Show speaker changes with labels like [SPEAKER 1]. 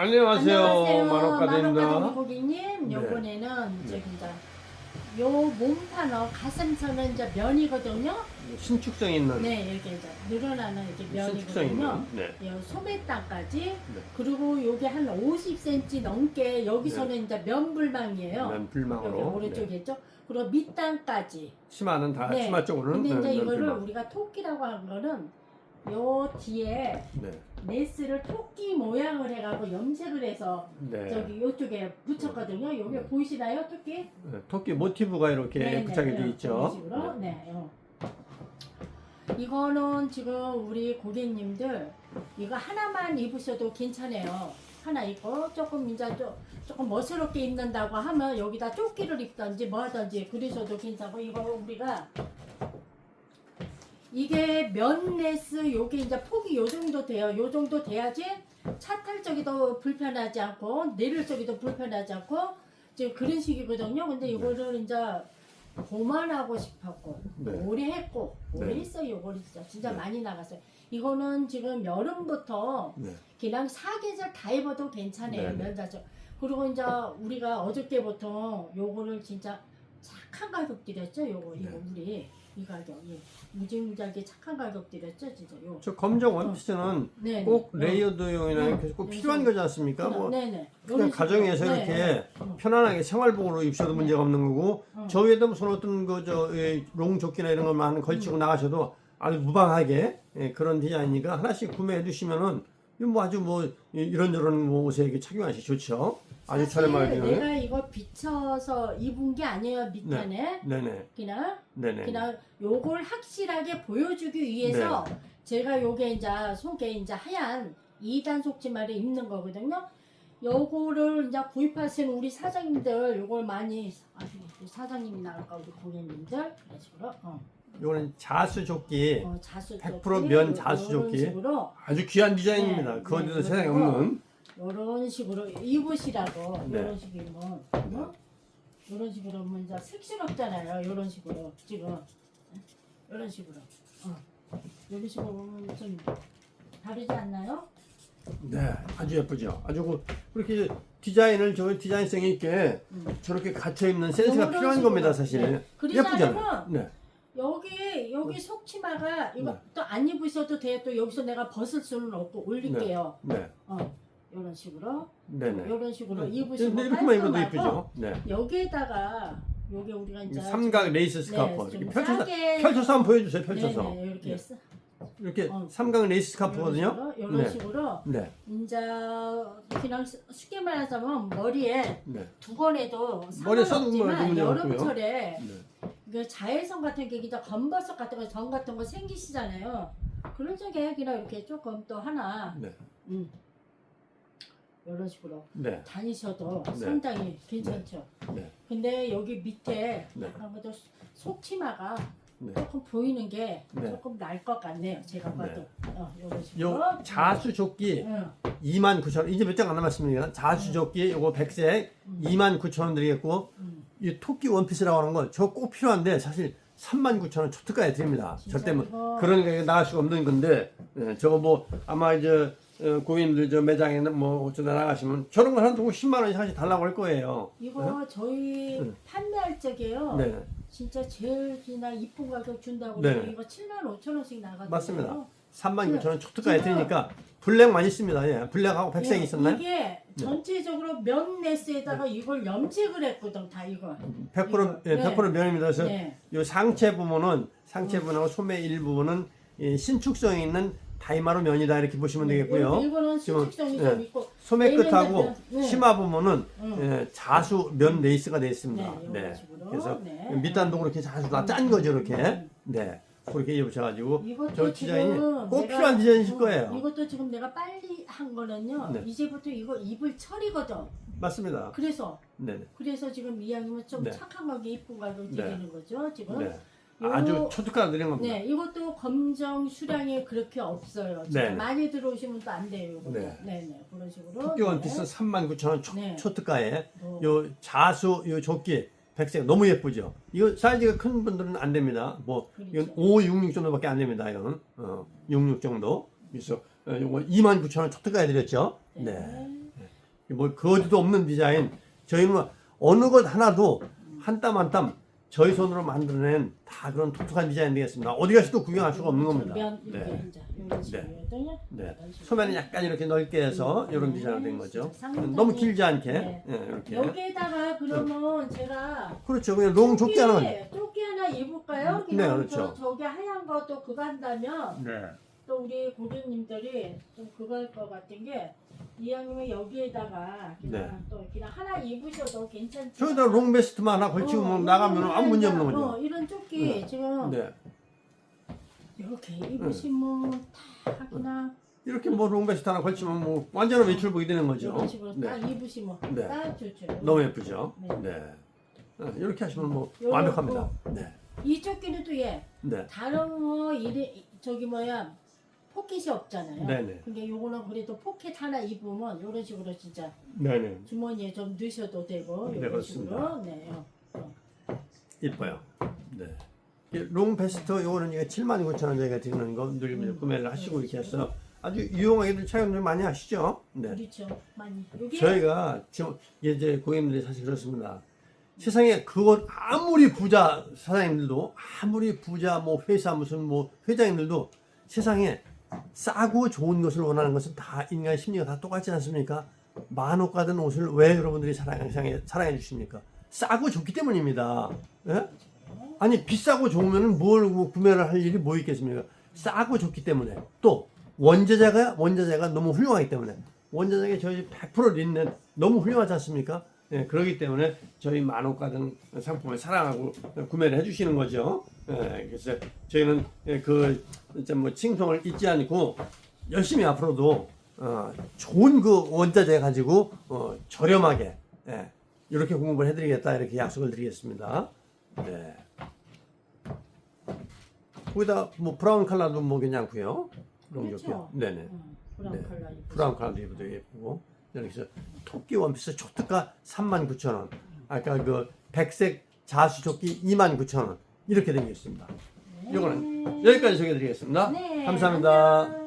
[SPEAKER 1] 안녕하세요. 만옥가드
[SPEAKER 2] 고객님.
[SPEAKER 1] 네.
[SPEAKER 2] 요번에는 이제 이제 요 몸판어 가슴선은 이제 면이거든요.
[SPEAKER 1] 신축성 있는
[SPEAKER 2] 네, 이렇게 이제 늘어나는 이렇게 면이거든요.
[SPEAKER 1] 네.
[SPEAKER 2] 요 소매땅까지 그리고 요게 한 50cm 넘게 여기서는 이제 면불망이에요.
[SPEAKER 1] 면
[SPEAKER 2] 여기
[SPEAKER 1] 불망으로
[SPEAKER 2] 오른쪽에
[SPEAKER 1] 네.
[SPEAKER 2] 있죠. 그리고 밑땅까지.
[SPEAKER 1] 치마는 다
[SPEAKER 2] 네.
[SPEAKER 1] 치마 쪽으로는
[SPEAKER 2] 근데 이제
[SPEAKER 1] 면
[SPEAKER 2] 이거를. 우리가 토끼라고 하는 거는 요 뒤에
[SPEAKER 1] 네.
[SPEAKER 2] 네스를 토끼 모양을 해가지고 염색을 해서
[SPEAKER 1] 네.
[SPEAKER 2] 저기 요쪽에 붙였거든요. 여기
[SPEAKER 1] 네.
[SPEAKER 2] 보이시나요, 토끼?
[SPEAKER 1] 네, 토끼 모티브가 이렇게
[SPEAKER 2] 네,
[SPEAKER 1] 부착이
[SPEAKER 2] 네,
[SPEAKER 1] 돼
[SPEAKER 2] 이런
[SPEAKER 1] 있죠.
[SPEAKER 2] 식으로. 네. 어. 이거는 지금 우리 고객님들 이거 하나만 입으셔도 괜찮아요. 하나 입고 조금 이제 좀 조금 멋스럽게 입는다고 하면 여기다 조끼를 입든지 뭐 하든지 그러셔도 괜찮고 이거 우리가 이게 면 레스 요게 이제 폭이 요 정도 돼요. 요 정도 돼야지 차탈 적에도 불편하지 않고 내릴 적에도 불편하지 않고 지금 그런 식이거든요. 근데 이거를 이제 고만하고 싶었고
[SPEAKER 1] 네.
[SPEAKER 2] 오래 했고 오래
[SPEAKER 1] 네.
[SPEAKER 2] 했어요. 이거를 진짜 진짜
[SPEAKER 1] 네.
[SPEAKER 2] 많이 나갔어요. 이거는 지금 여름부터
[SPEAKER 1] 네.
[SPEAKER 2] 그냥 사계절 다 입어도 괜찮아요.
[SPEAKER 1] 네, 네.
[SPEAKER 2] 면자죠. 그리고 이제 우리가 어저께 보통 요거를 진짜 착한 가격 드렸죠. 요거 이거
[SPEAKER 1] 네.
[SPEAKER 2] 우리 이 가격 예. 무지무지하게 착한 가격 드렸죠. 진짜 요.
[SPEAKER 1] 저 검정 원피스는
[SPEAKER 2] 네.
[SPEAKER 1] 꼭
[SPEAKER 2] 네.
[SPEAKER 1] 레이어드용이나
[SPEAKER 2] 네.
[SPEAKER 1] 이렇게 꼭
[SPEAKER 2] 네.
[SPEAKER 1] 필요한 거지 않습니까? 뭐
[SPEAKER 2] 네네.
[SPEAKER 1] 그냥 가정에서
[SPEAKER 2] 네,
[SPEAKER 1] 이렇게
[SPEAKER 2] 네. 어.
[SPEAKER 1] 편안하게 생활복으로 입셔도
[SPEAKER 2] 네.
[SPEAKER 1] 문제가 없는 거고
[SPEAKER 2] 어.
[SPEAKER 1] 저 위에다 무슨 어떤 그저롱 조끼나 이런 것만 걸치고
[SPEAKER 2] 음.
[SPEAKER 1] 나가셔도 아주 무방하게 예, 그런 디자인이니까 하나씩 구매해 두시면은 뭐 아주 뭐 이- 이런저런 뭐 옷에 이렇게 착용하시 좋죠. 아주
[SPEAKER 2] 사실
[SPEAKER 1] 저렴하게 되는.
[SPEAKER 2] 내가 이거 비춰서 입은 게 아니에요 밑단에
[SPEAKER 1] 네네
[SPEAKER 2] 그냥
[SPEAKER 1] 네네.
[SPEAKER 2] 그냥 요걸 확실하게 보여주기 위해서
[SPEAKER 1] 네.
[SPEAKER 2] 제가 요게 이제 속에 이제 하얀 2단 속치마를 입는 거거든요. 요거를 이제 구입하시는 우리 사장님들 요걸 많이 아, 우리 사장님이 나갈까 우리 고객님들 그런 식으로 어,
[SPEAKER 1] 이거는 자수 조끼
[SPEAKER 2] 어, 자수
[SPEAKER 1] 100%면 자수
[SPEAKER 2] 요런
[SPEAKER 1] 조끼.
[SPEAKER 2] 식으로
[SPEAKER 1] 아주 귀한 디자인입니다.
[SPEAKER 2] 네,
[SPEAKER 1] 그건
[SPEAKER 2] 네,
[SPEAKER 1] 네, 세상에 없는.
[SPEAKER 2] 요런 식으로 입으시라고
[SPEAKER 1] 네.
[SPEAKER 2] 요런 식이면 어? 요런 식으로 하면 이제 색스럽잖아요. 요런 식으로 지금 요런 식으로 어. 요런 식으로 보면 좀 다르지 않나요?
[SPEAKER 1] 네, 아주 예쁘죠. 아주 그- 그렇게 디자인을 저 디자인성 있게
[SPEAKER 2] 음.
[SPEAKER 1] 저렇게 갇혀 입는 센스가
[SPEAKER 2] 요런
[SPEAKER 1] 필요한
[SPEAKER 2] 식으로.
[SPEAKER 1] 겁니다, 사실.
[SPEAKER 2] 네. 그러지
[SPEAKER 1] 예쁘잖아요.
[SPEAKER 2] 않으면
[SPEAKER 1] 네,
[SPEAKER 2] 여기 여기 속치마가 이거
[SPEAKER 1] 네.
[SPEAKER 2] 또 안 입으셔도 돼요. 또 여기서 내가 벗을 수는 없고 올릴게요.
[SPEAKER 1] 네,
[SPEAKER 2] 어. 요런 식으로
[SPEAKER 1] 네, 네.
[SPEAKER 2] 요런 식으로
[SPEAKER 1] 네.
[SPEAKER 2] 입으시면
[SPEAKER 1] 네, 이렇게만 입어도
[SPEAKER 2] 깔끔하고
[SPEAKER 1] 예쁘죠. 네.
[SPEAKER 2] 여기에다가 요게 우리가
[SPEAKER 1] 이
[SPEAKER 2] 이제
[SPEAKER 1] 삼각 레이스
[SPEAKER 2] 네,
[SPEAKER 1] 스카프
[SPEAKER 2] 좀
[SPEAKER 1] 이렇게 펼쳐서
[SPEAKER 2] 싸게
[SPEAKER 1] 펼쳐서 한번 보여주세요. 펼쳐서
[SPEAKER 2] 네네, 이렇게
[SPEAKER 1] 네.
[SPEAKER 2] 했어.
[SPEAKER 1] 이렇게
[SPEAKER 2] 어.
[SPEAKER 1] 삼각 레이스 스카프거든요.
[SPEAKER 2] 이런 식으로, 이런
[SPEAKER 1] 네.
[SPEAKER 2] 식으로
[SPEAKER 1] 네,
[SPEAKER 2] 이제 그냥 수- 쉽게 말하자면 머리에
[SPEAKER 1] 네,
[SPEAKER 2] 두건해도
[SPEAKER 1] 머리에 써도
[SPEAKER 2] 상관없지만
[SPEAKER 1] 문제 없고요.
[SPEAKER 2] 여름철에
[SPEAKER 1] 네.
[SPEAKER 2] 그 자외선 같은 게 이제 검버섯 같은 거, 전 같은 거 생기시잖아요. 그런 적에 그냥 이렇게 조금 또 하나
[SPEAKER 1] 네,
[SPEAKER 2] 음, 이런 식으로
[SPEAKER 1] 네,
[SPEAKER 2] 다니셔도
[SPEAKER 1] 네.
[SPEAKER 2] 상당히 괜찮죠.
[SPEAKER 1] 네.
[SPEAKER 2] 근데 여기 밑에
[SPEAKER 1] 네.
[SPEAKER 2] 아무래도 속치마가
[SPEAKER 1] 네.
[SPEAKER 2] 조금 보이는 게
[SPEAKER 1] 네.
[SPEAKER 2] 조금 날 것 같네요. 제가 봐도 어, 이런 식으로.
[SPEAKER 1] 요 자수 조끼
[SPEAKER 2] 응.
[SPEAKER 1] 29,000원 이제 몇 장 안 남았습니다. 자수 조끼 요거 백색
[SPEAKER 2] 음.
[SPEAKER 1] 29,000원 드리겠고
[SPEAKER 2] 음.
[SPEAKER 1] 이 토끼 원피스라고 하는 건 저 꼭 필요한데 사실 39,000원 초특가에 드립니다.
[SPEAKER 2] 진짜
[SPEAKER 1] 절대 뭐
[SPEAKER 2] 이거-
[SPEAKER 1] 그런 게 나갈 수가 없는 건데 예, 저거 뭐 아마 이제 어, 고객님들 저 매장에 뭐 어쩌다 나가시면 저런 거 하나도 10만 원이 사실 달라고 할 거예요.
[SPEAKER 2] 이거 저희
[SPEAKER 1] 네.
[SPEAKER 2] 판매할 적에요.
[SPEAKER 1] 네,
[SPEAKER 2] 진짜 제일 그냥 이쁜 가격 준다고
[SPEAKER 1] 네.
[SPEAKER 2] 이거 7만 5천 원씩 나가거든요.
[SPEAKER 1] 맞습니다. 39,000원 초특가에
[SPEAKER 2] 네. 지금-
[SPEAKER 1] 드리니까 블랙 많이 있습니다. 예, 블랙하고 백색이
[SPEAKER 2] 네,
[SPEAKER 1] 있었나요?
[SPEAKER 2] 이게 전체적으로 면 네스에다가 이걸 염색을 했거든 다 이거.
[SPEAKER 1] 100% 예,
[SPEAKER 2] 네.
[SPEAKER 1] 100% 면입니다. 그래서
[SPEAKER 2] 네.
[SPEAKER 1] 요 상체 부분은 상체 부분하고 소매 일부분은 이 신축성이 있는 다이마로 면이다 이렇게 보시면 되겠고요.
[SPEAKER 2] 네, 이거는
[SPEAKER 1] 지금,
[SPEAKER 2] 신축성이
[SPEAKER 1] 네.
[SPEAKER 2] 좀 있고.
[SPEAKER 1] 소매 끝하고
[SPEAKER 2] 네.
[SPEAKER 1] 치마 부분은
[SPEAKER 2] 응.
[SPEAKER 1] 예, 자수 면 레이스가 되어 있습니다.
[SPEAKER 2] 네, 이런
[SPEAKER 1] 네.
[SPEAKER 2] 식으로.
[SPEAKER 1] 그래서
[SPEAKER 2] 네.
[SPEAKER 1] 밑단도 그렇게 자수 다짠 거죠, 이렇게.
[SPEAKER 2] 음.
[SPEAKER 1] 네. 그렇게 입으셔가지고
[SPEAKER 2] 이것도
[SPEAKER 1] 저 디자인이
[SPEAKER 2] 지금
[SPEAKER 1] 꼭
[SPEAKER 2] 내가-
[SPEAKER 1] 필요한 디자인이실
[SPEAKER 2] 어,
[SPEAKER 1] 거예요.
[SPEAKER 2] 이것도 지금 내가 빨리 한 거는요.
[SPEAKER 1] 네.
[SPEAKER 2] 이제부터 이거 입을 철이거든.
[SPEAKER 1] 맞습니다.
[SPEAKER 2] 그래서
[SPEAKER 1] 네.
[SPEAKER 2] 그래서 지금 이왕이면 좀
[SPEAKER 1] 네.
[SPEAKER 2] 착한 가게 이쁜
[SPEAKER 1] 네.
[SPEAKER 2] 드리는 거죠. 지금.
[SPEAKER 1] 네.
[SPEAKER 2] 요-
[SPEAKER 1] 아주 초특가 드린 겁니다.
[SPEAKER 2] 네, 이것도 검정 수량이 그렇게 없어요. 지금
[SPEAKER 1] 네.
[SPEAKER 2] 많이 들어오시면 또 안 돼요. 이거.
[SPEAKER 1] 네.
[SPEAKER 2] 네, 네, 그런 식으로.
[SPEAKER 1] 토끼 원피스 39,000원 초,
[SPEAKER 2] 네.
[SPEAKER 1] 초특가에
[SPEAKER 2] 어.
[SPEAKER 1] 요 자수 요 조끼 백색 너무 예쁘죠. 이거 사이즈가 큰 분들은 안 됩니다. 뭐
[SPEAKER 2] 그렇죠.
[SPEAKER 1] 이건 5, 66 정도밖에 안 됩니다. 이건 어, 66 정도. 그래서 어, 요거 29,000원 초특가 해드렸죠.
[SPEAKER 2] 네.
[SPEAKER 1] 네. 뭐그 어디도 없는 디자인. 저희는 어느 것 하나도 한 땀 한땀 저희 손으로 만들어낸 다 그런 독특한 디자인 되겠습니다. 어디 가서도 구경할 수가 없는 겁니다.
[SPEAKER 2] 면 이렇게
[SPEAKER 1] 네.
[SPEAKER 2] 이런.
[SPEAKER 1] 네.
[SPEAKER 2] 이런 식으로.
[SPEAKER 1] 소매는 약간 이렇게 넓게 해서
[SPEAKER 2] 음.
[SPEAKER 1] 이런
[SPEAKER 2] 네.
[SPEAKER 1] 디자인이 된 거죠.
[SPEAKER 2] 상당히-
[SPEAKER 1] 너무 길지 않게
[SPEAKER 2] 네.
[SPEAKER 1] 예, 이렇게.
[SPEAKER 2] 여기에다가 그러면 제가
[SPEAKER 1] 그렇죠. 그냥 롱 좁지 않은.
[SPEAKER 2] 조끼, 조끼 하나 입을까요?
[SPEAKER 1] 네, 그렇죠.
[SPEAKER 2] 저, 저기 하얀 것도 그거 한다면
[SPEAKER 1] 네.
[SPEAKER 2] 또 우리 고객님들이 좀 그거 할것 같은 게 이왕이면 여기에다가 그냥
[SPEAKER 1] 네.
[SPEAKER 2] 또 그냥 하나 입으셔도 괜찮지.
[SPEAKER 1] 저기다 롱 베스트만 하나 걸치고 뭐 나가면 아무 문제 없는 거죠.
[SPEAKER 2] 어, 이런 조끼 지금
[SPEAKER 1] 네.
[SPEAKER 2] 이렇게 입으시면 다 그냥
[SPEAKER 1] 이렇게 뭐 롱베스트 하나 걸치면 뭐 완전한 외출복이 되는 거죠.
[SPEAKER 2] 이런 식으로
[SPEAKER 1] 네.
[SPEAKER 2] 딱 입으시면
[SPEAKER 1] 네.
[SPEAKER 2] 딱 좋죠.
[SPEAKER 1] 너무 예쁘죠.
[SPEAKER 2] 네.
[SPEAKER 1] 네. 어, 이렇게 하시면 뭐
[SPEAKER 2] 요거,
[SPEAKER 1] 완벽합니다. 네.
[SPEAKER 2] 이 조끼는 또 예.
[SPEAKER 1] 네.
[SPEAKER 2] 다른 뭐 이래 저기 뭐야 포켓이 없잖아요.
[SPEAKER 1] 네네.
[SPEAKER 2] 근데 요거는 그래도 포켓 하나 입으면 이런 식으로 진짜
[SPEAKER 1] 네네.
[SPEAKER 2] 주머니에 좀 넣으셔도 되고
[SPEAKER 1] 네,
[SPEAKER 2] 이런. 식으로 네. 어.
[SPEAKER 1] 이뻐요. 네. 이 롱베스트 요거는 이게 79,000원 저희가 드리는 거늘
[SPEAKER 2] 음.
[SPEAKER 1] 구매를 하시고 이렇게 해서 아주 유용하게들 착용들 많이 하시죠. 네.
[SPEAKER 2] 그렇죠. 많이. 요게
[SPEAKER 1] 저희가 지금 이제 고객님들이 사실 그렇습니다. 세상에 그것 아무리 부자 사장님들도 아무리 부자 뭐 회사 무슨 뭐 회장님들도 세상에 싸고 좋은 것을 원하는 것은 다 인간의 심리가 다 똑같지 않습니까? 만 원 가든 옷을 왜 여러분들이 사랑해, 사랑해, 주십니까? 싸고 좋기 때문입니다. 예? 아니 비싸고 좋으면 뭘 구매를 할 일이 뭐 있겠습니까? 싸고 좋기 때문에 또 원재자가 원재자가 너무 훌륭하기 때문에 원재자가 저희 100% 린넨 너무 훌륭하지 않습니까? 예, 그렇기 때문에 저희 만원가든 상품을 사랑하고 구매를 해주시는 거죠. 예, 그래서 저희는 예, 그 진짜 뭐 칭송을 잊지 않고 열심히 앞으로도 어, 좋은 그 원자재 가지고 어, 저렴하게 예, 이렇게 공급을 해드리겠다 이렇게 약속을 드리겠습니다. 네. 거기다 뭐 브라운 컬러도 뭐 괜찮고요.
[SPEAKER 2] 그렇죠.
[SPEAKER 1] 네네.
[SPEAKER 2] 음, 브라운
[SPEAKER 1] 네.
[SPEAKER 2] 컬러 입으시고.
[SPEAKER 1] 브라운 컬러도 입어도 예쁘고 여기서 토끼 원피스 초특가 39,000원. 아까 그 백색 자수 조끼 29,000원. 이렇게 되겠습니다.
[SPEAKER 2] 네.
[SPEAKER 1] 이거는 여기까지 소개해 드리겠습니다.
[SPEAKER 2] 네,
[SPEAKER 1] 감사합니다.
[SPEAKER 2] 안녕.